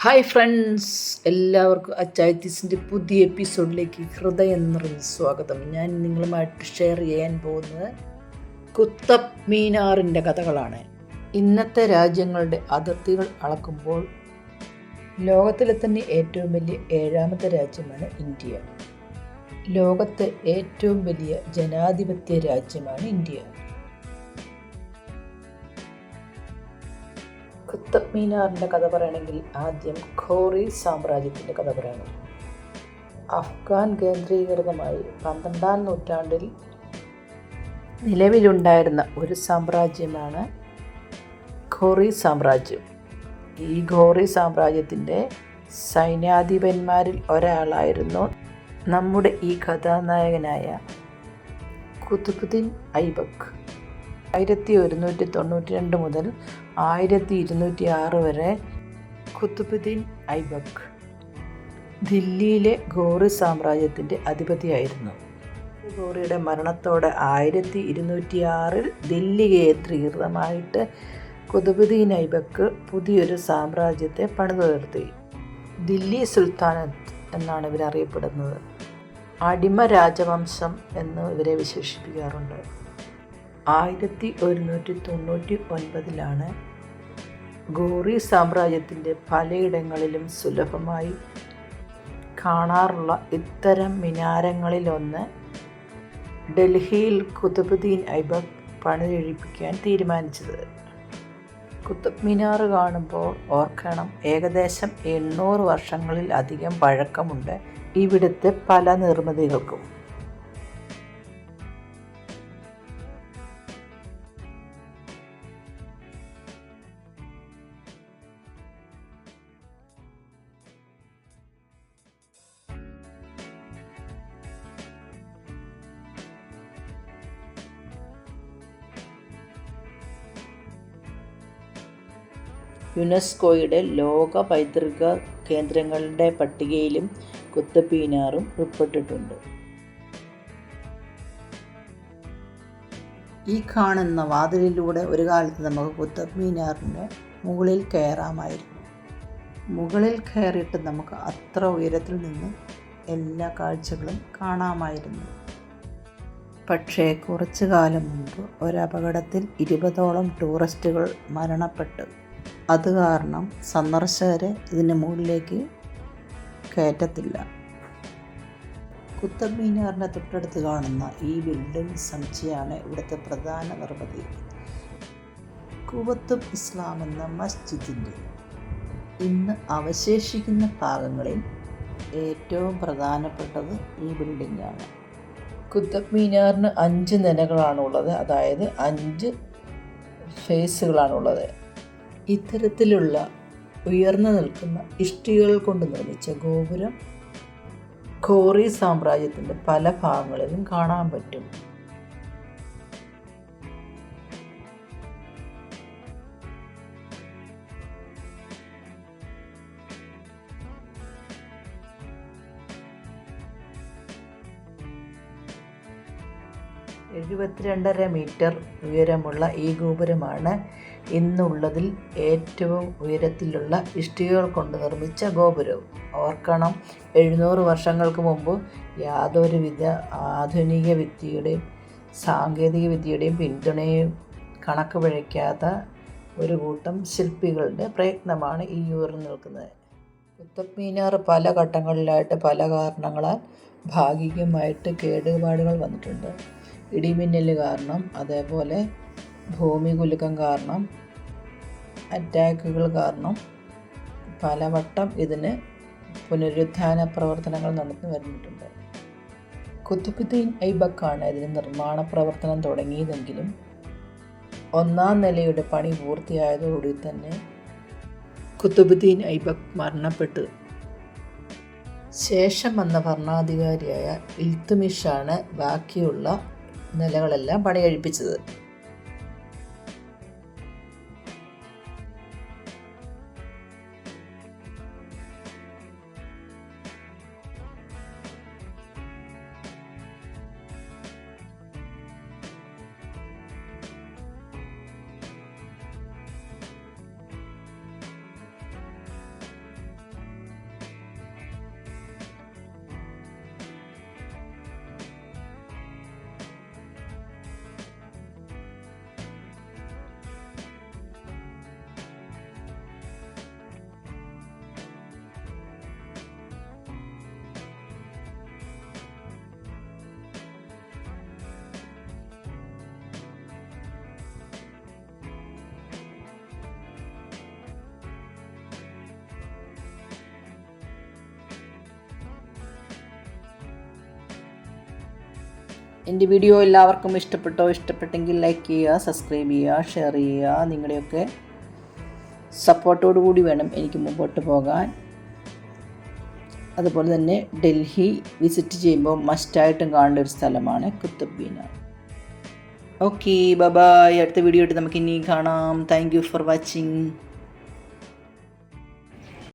Hi friends എല്ലാവർക്കും അച്ചായത്തീസിന്റെ പുതിയ എപ്പിസോഡിലേക്ക് ഹൃദയം നിറഞ്ഞ സ്വാഗതം. ഞാൻ നിങ്ങളുമായിട്ട് ഷെയർ ചെയ്യാൻ പോകുന്നത് കുത്തബ് മീനാറിന്റെ കഥകളാണ്. ഇന്നത്തെ രാജ്യങ്ങളുടെ അതിർത്തികൾ അളക്കുമ്പോൾ ലോകത്തിലെ തന്നെ ഏറ്റവും വലിയ ഏഴാമത്തെ രാജ്യമാണ് ഇന്ത്യ. ലോകത്തെ ഏറ്റവും വലിയ ജനാധിപത്യ രാജ്യമാണ് ഇന്ത്യ. കുത്തബ് മീനാറിന്റെ കഥ പറയണമെങ്കിൽ ആദ്യം ഖോറി സാമ്രാജ്യത്തിന്റെ കഥ പറയണം. അഫ്ഗാൻ കേന്ദ്രീകൃതമായി പന്ത്രണ്ടാം നൂറ്റാണ്ടിൽ നിലവിലുണ്ടായിരുന്ന ഒരു സാമ്രാജ്യമാണ് ഖോറി സാമ്രാജ്യം. ഈ ഘോറി സാമ്രാജ്യത്തിന്റെ സൈന്യാധിപന്മാരിൽ ഒരാളായിരുന്നു നമ്മുടെ ഈ കഥാനായകനായ കുതുബുദ്ദീൻ ഐബക്ക്. ആയിരത്തി ഒരുന്നൂറ്റി തൊണ്ണൂറ്റി രണ്ട് മുതൽ ആയിരത്തി ഇരുന്നൂറ്റി ആറ് വരെ ഖുത്തുബുദ്ദീൻ ഐബക്ക് ദില്ലിയിലെ ഗോറി സാമ്രാജ്യത്തിന്റെ അധിപതിയായിരുന്നു. ഗോറിയുടെ മരണത്തോടെ ആയിരത്തി ഇരുന്നൂറ്റി ആറിൽ ദില്ലി കേന്ദ്രീകൃതമായിട്ട് കുതുബുദ്ദീൻ ഐബക്ക് പുതിയൊരു സാമ്രാജ്യത്തെ പണിതുയർത്തി ദില്ലി സുൽത്താനത്ത് എന്നാണ് ഇവരറിയപ്പെടുന്നത്. അടിമ രാജവംശം എന്ന് ഇവരെ വിശേഷിപ്പിക്കാറുണ്ട്. ആയിരത്തി ഒരുന്നൂറ്റി തൊണ്ണൂറ്റി ഒൻപതിലാണ് ഗോറി സാമ്രാജ്യത്തിന്റെ പലയിടങ്ങളിലും സുലഭമായി കാണാറുള്ള ഇത്തരം മിനാരങ്ങളിലൊന്ന് ഡൽഹിയിൽ കുതുബുദ്ദീൻ ഐബക് പണിതെഴിപ്പിക്കാൻ തീരുമാനിച്ചത്. കുത്തബ് മിനാർ കാണുമ്പോൾ ഓർക്കണം ഏകദേശം എണ്ണൂറ് വർഷങ്ങളിൽ അധികം പഴക്കമുണ്ട് ഇവിടുത്തെ പല നിർമ്മിതികൾക്കും. യുനെസ്കോയുടെ ലോക പൈതൃക കേന്ദ്രങ്ങളുടെ പട്ടികയിലും കുത്തബ് മീനാറും ഉൾപ്പെട്ടിട്ടുണ്ട്. ഈ കാണുന്ന വാതിലിലൂടെ ഒരു കാലത്ത് നമുക്ക് കുത്തബ് മീനാറിന്റെ മുകളിൽ കയറാമായിരുന്നു. മുകളിൽ കയറിയിട്ട് നമുക്ക് അത്ര ഉയരത്തിൽ നിന്ന് എല്ലാ കാഴ്ചകളും കാണാമായിരുന്നു. പക്ഷേ കുറച്ചു കാലം മുമ്പ് ഒരപകടത്തിൽ ഇരുപതോളം ടൂറിസ്റ്റുകൾ മരണപ്പെട്ടു. അത് കാരണം സന്ദർശകരെ ഇതിന് മുകളിലേക്ക് കയറ്റത്തില്ല. കുത്തബ് മീനാറിന്റെ തൊട്ടടുത്ത് കാണുന്ന ഈ ബിൽഡിംഗ് സമുച്ചയാണ് ഇവിടുത്തെ പ്രധാന നിർമ്മിതി. കുവത്തും ഇസ്ലാം എന്ന മസ്ജിദിന്റെ ഇന്ന് അവശേഷിക്കുന്ന ഭാഗങ്ങളിൽ ഏറ്റവും പ്രധാനപ്പെട്ടത് ഈ ബിൽഡിംഗാണ് കുത്തബ് മീനാറിന് അഞ്ച് നിലകളാണുള്ളത്. അതായത് അഞ്ച് ഫേസുകളാണുള്ളത്. ഇത്തരത്തിലുള്ള ഉയർന്നു നിൽക്കുന്ന ഇഷ്ടികൾ കൊണ്ട് നിർമ്മിച്ച ഗോപുരം ഖോറി സാമ്രാജ്യത്തിന്റെ പല ഭാഗങ്ങളിലും കാണാൻ പറ്റും. എഴുപത്തിരണ്ടര മീറ്റർ ഉയരമുള്ള ഈ ഗോപുരമാണ് ഇന്നുള്ളതിൽ ഏറ്റവും ഉയരത്തിലുള്ള ഇഷ്ടികകൾ കൊണ്ട് നിർമ്മിച്ച ഗോപുരവും. ഓർക്കണം എഴുന്നൂറ് വർഷങ്ങൾക്ക് മുമ്പ് യാതൊരുവിധ ആധുനിക വിദ്യയുടെയും സാങ്കേതിക വിദ്യയുടെയും പിന്തുണയും കണക്ക് പിഴയ്ക്കാത്ത ഒരു കൂട്ടം ശില്പികളുടെ പ്രയത്നമാണ് ഈ ഉയർന്നു നിൽക്കുന്നത്. കുത്തബ് മീനാർ പല ഘട്ടങ്ങളിലായിട്ട് പല കാരണങ്ങളാൽ ഭാഗികമായിട്ട് കേടുപാടുകൾ വന്നിട്ടുണ്ട്. ഇടിമിന്നൽ കാരണം അതേപോലെ ഭൂമി കുലുക്കം കാരണം അറ്റാക്കുകൾ കാരണം പലവട്ടം ഇതിന് പുനരുദ്ധാന പ്രവർത്തനങ്ങൾ നടന്നു വരുന്നിട്ടുണ്ട് കുത്തുബുദ്ദീൻ ഐബക്കാണ് ഇതിന് നിർമ്മാണ പ്രവർത്തനം തുടങ്ങിയതെങ്കിലും ഒന്നാം നിലയുടെ പണി പൂർത്തിയായതോടുകൂടി തന്നെ കുത്തുബുദ്ദീൻ ഐബക് മരണപ്പെട്ടു. ശേഷം വന്ന ഭരണാധികാരിയായ ഇൽത്തുമിഷാണ് ബാക്കിയുള്ള നിലകളെല്ലാം പണി എന്റെ വീഡിയോ എല്ലാവർക്കും ഇഷ്ടപ്പെട്ടോ ഇഷ്ടപ്പെട്ടെങ്കിൽ ലൈക്ക് ചെയ്യുക സബ്സ്ക്രൈബ് ചെയ്യുക ഷെയർ ചെയ്യുക നിങ്ങളുടെയൊക്കെ സപ്പോർട്ടോടു കൂടി വേണം എനിക്ക് മുമ്പോട്ട് പോകാൻ. അതുപോലെ തന്നെ ഡൽഹി വിസിറ്റ് ചെയ്യുമ്പോൾ മസ്റ്റായിട്ടും കാണേണ്ട ഒരു സ്ഥലമാണ് കുത്തബ് ഓക്കെ ബബായ് അടുത്ത വീഡിയോ ആയിട്ട് നമുക്ക് ഇനി കാണാം. Thank you for watching